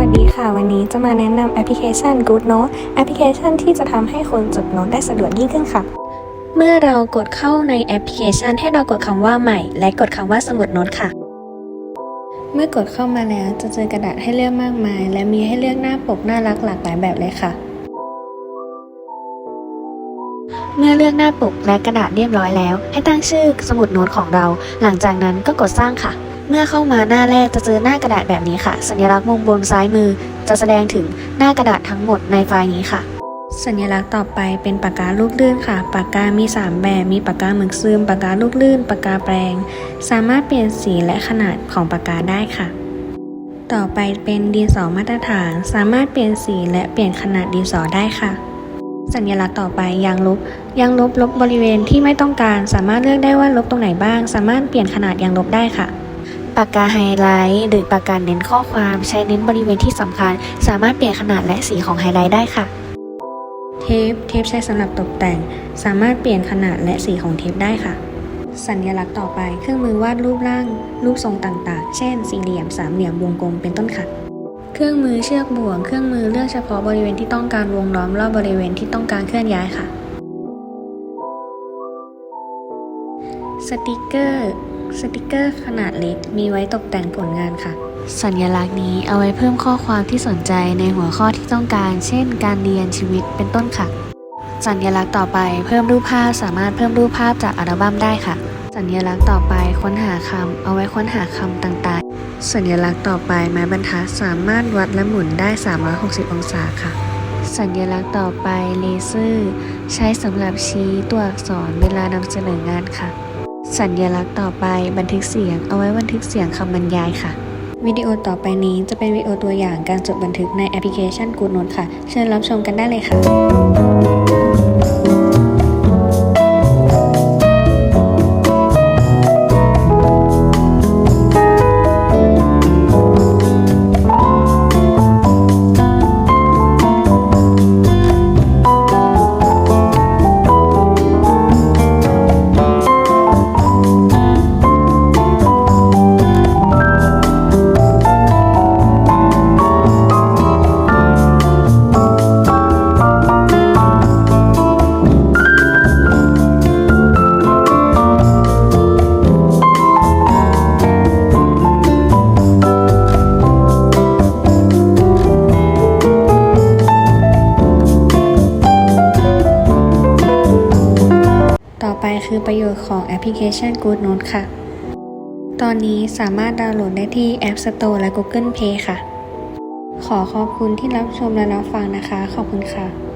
วัสดีค่ะ วันนี้จะมาแนะนำแอปพลิเคชัน Good Note แอปพลิเคชันที่จะทำให้คนจดโน้ตได้สะดวกยิ่งขึ้นค่ะ เมื่อเรากดเข้าในแอปพลิเคชัน ให้เรากดคำว่าใหม่ และกดคำว่าสมุดโน้ตค่ะ เมื่อกดเข้ามาแล้วจะเจอกระดาษให้เลือกมากมาย และมีให้เลือกหน้าปกน่ารักหลากหลายแบบเลยค่ะ เมื่อเลือกหน้าปกและกระดาษเรียบร้อยแล้ว ให้ตั้งชื่อสมุดโน้ตของเรา หลังจากนั้นก็กดสร้างค่ะ เมื่อเข้ามาหน้าแรกจะเจอหน้ากระดาษแบบนี้ค่ะ สัญลักษณ์มุมบนซ้ายมือ จะแสดงถึงหน้ากระดาษทั้งหมดในไฟล์นี้ค่ะ สัญลักษณ์ต่อไปเป็นปากกาลูกลื่นค่ะ ปากกามี 3 แบบ มีปากกาหมึกซึม ปากกาลูกลื่น ปากกาแปรง สามารถเปลี่ยนสีและขนาดของปากกาได้ค่ะ ต่อไปเป็นดินสอมาตรฐาน สามารถเปลี่ยนสีและเปลี่ยนขนาดดินสอได้ค่ะสัญลักษณ์ต่อไปยางลบยางลบลบบริเวณที่ไม่ต้องการ สามารถเลือกได้ว่าลบตรงไหนบ้าง สามารถเปลี่ยนขนาดยางลบได้ค่ะ ปากกาไฮไลท์หรือปากกาเน้นข้อความใช้เน้นบริเวณที่สำคัญ สามารถเปลี่ยนขนาดและสีของไฮไลท์ได้ค่ะ เทปเทปใช้สำหรับตกแต่ง สามารถเปลี่ยนขนาดและสีของเทปได้ค่ะ สัญลักษณ์ต่อไปเครื่องมือวาดรูปร่าง รูปทรงต่างๆ เช่น สี่เหลี่ยมสามเหลี่ยมวงกลมเป็นต้นค่ะเครื่องมือเชือกบ่วง เครื่องมือเลือกเฉพาะบริเวณที่ต้องการวงล้อมรอบบริเวณที่ต้องการเคลื่อนย้ายค่ะ สติกเกอร์ สติกเกอร์ขนาดเล็ก มีไว้ตกแต่งผลงานค่ะ สัญลักษณ์นี้เอาไว้เพิ่มข้อความที่สนใจในหัวข้อที่ต้องการ เช่น การเรียนชีวิตเป็นต้นค่ะ สัญลักษณ์ต่อไปเพิ่มรูปภาพสามารถเพิ่มรูปภาพจากอัลบั้มได้ค่ะ สัญลักษณ์ต่อไปค้นหาคำเอาไว้ค้นหาคำต่างๆ สัญลักษณ์ต่อไปไม้บรรทัดสามารถวัดและหมุนได้ 360 องศาค่ะสัญลักษณ์ต่อไปเลเซอร์ ใช้สำหรับชี้ตัวอักษรเวลานำเสนองานค่ะ สัญลักษณ์ต่อไปบันทึกเสียง เอาไว้บันทึกเสียงคำบรรยายค่ะ วิดีโอต่อไปนี้จะเป็นวิดีโอตัวอย่างการจดบันทึกในแอปพลิเคชัน Good Note ค่ะ เชิญรับชมกันได้เลยค่ะ คือประโยชน์ของแอปพลิเคชัน Good Note ค่ะ ตอนนี้สามารถดาวน์โหลดได้ที่ App Store และ Google Play ค่ะ ขอขอบคุณที่รับชมและรับฟังนะคะ ขอบคุณค่ะ